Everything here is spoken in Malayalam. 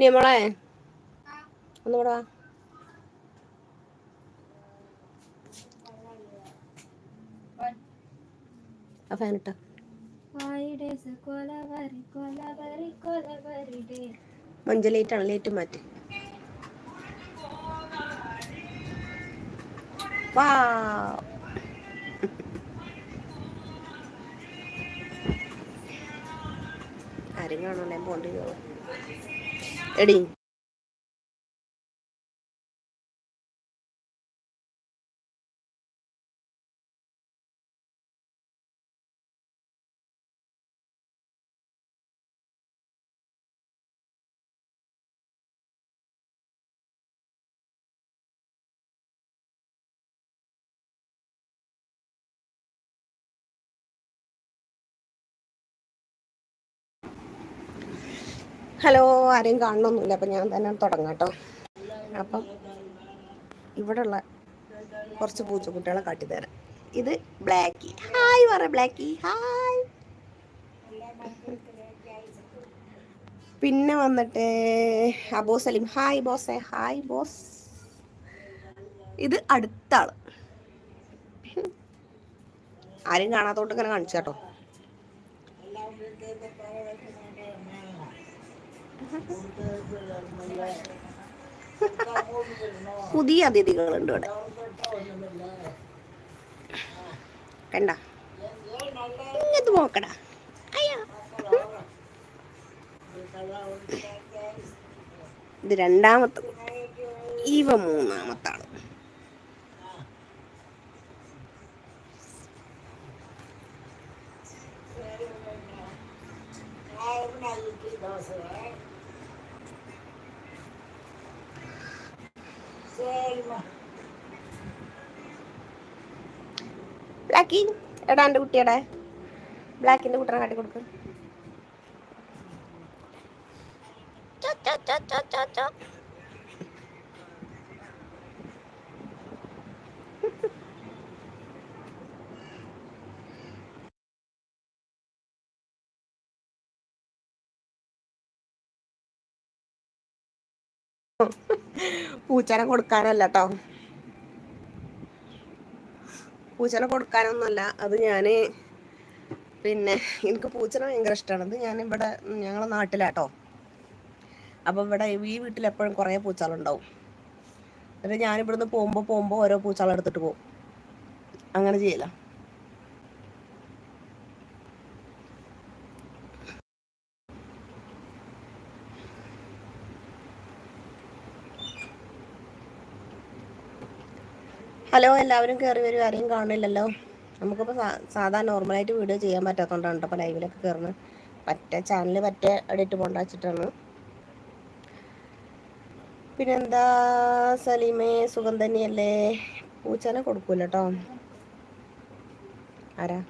നിയമളെ ഒന്നുകൂടെ വാ. ആ ഫാൻ ഇട്ടോ. മഞ്ച ലൈറ്റ് മാറ്റി. വാ. ആരും ഞാൻ പോണ്ടി എടി. ഹലോ ആരെയും കാണണമെന്നില്ല അപ്പം ഞാൻ തന്നെ തുടങ്ങാം കേട്ടോ അപ്പം ഇവിടെയുള്ള കുറച്ച് പൂച്ചക്കുട്ടികളെ കാട്ടിത്തരാം ഇത് ബ്ലാക്കി. ഹായ് പറ ബ്ലാക്കി. ഹായ്. പിന്നെ വന്നിട്ട് അബോ സലീം. ഹായ് ബോസേ. Hi boss. ഇത് അടുത്ത ആൾ. ആരും കാണാത്തോട്ട് ഇങ്ങനെ കാണിച്ചു കേട്ടോ. പുതിയ അതിഥികളുണ്ട് ഇവിടെ. കണ്ട? ഇങ്ങോട്ട് നോക്കടാ. അയ്യോ. ഇത് രണ്ടാമത്തെ കുട്ടി. ഇവ മൂന്നാമത്താണ്. ആൾ ബ്ലാക്കി എടാ എന്റെ കുട്ടിയുടെ. ബ്ലാക്കിന്റെ കുട്ടനെ കാട്ടി കൊടുക്ക്. ചോ. പൂച്ചനെ കൊടുക്കാനല്ല കേട്ടോ പൂച്ചനെ കൊടുക്കാനൊന്നുമല്ല അത് ഞാൻ പിന്നെ എനിക്ക് പൂച്ചനെ ഭയങ്കര ഇഷ്ടമാണ് അത് ഞാൻ ഇവിടെ ഞങ്ങളെ നാട്ടിലാട്ടോ. അപ്പം ഇവിടെ ഈ വീട്ടിൽ എപ്പോഴും കുറേ പൂച്ചകളുണ്ടാവും. എന്നിട്ട് ഞാൻ ഇവിടുന്ന് പോകുമ്പോൾ പോകുമ്പോൾ ഓരോ പൂച്ചകൾ എടുത്തിട്ട് പോകും. അങ്ങനെ ചെയ്യല. ഹലോ എല്ലാവരും കയറി വരും. ആരെയും കാണില്ലല്ലോ നമുക്കിപ്പോൾ സാധാ നോർമലായിട്ട് വീഡിയോ ചെയ്യാൻ പറ്റാത്തതുകൊണ്ടാണ് കേട്ടോ അപ്പോൾ ലൈവിലൊക്കെ കയറുന്നത് പറ്റ ചാനൽ പറ്റ എഡിറ്റ് പോണ്ട വെച്ചിട്ടാണ്. പിന്നെന്താ സലീമേ സുഖം തന്നെയല്ലേ പൂച്ചനെ കൊടുക്കൂല കേട്ടോ ആരാ?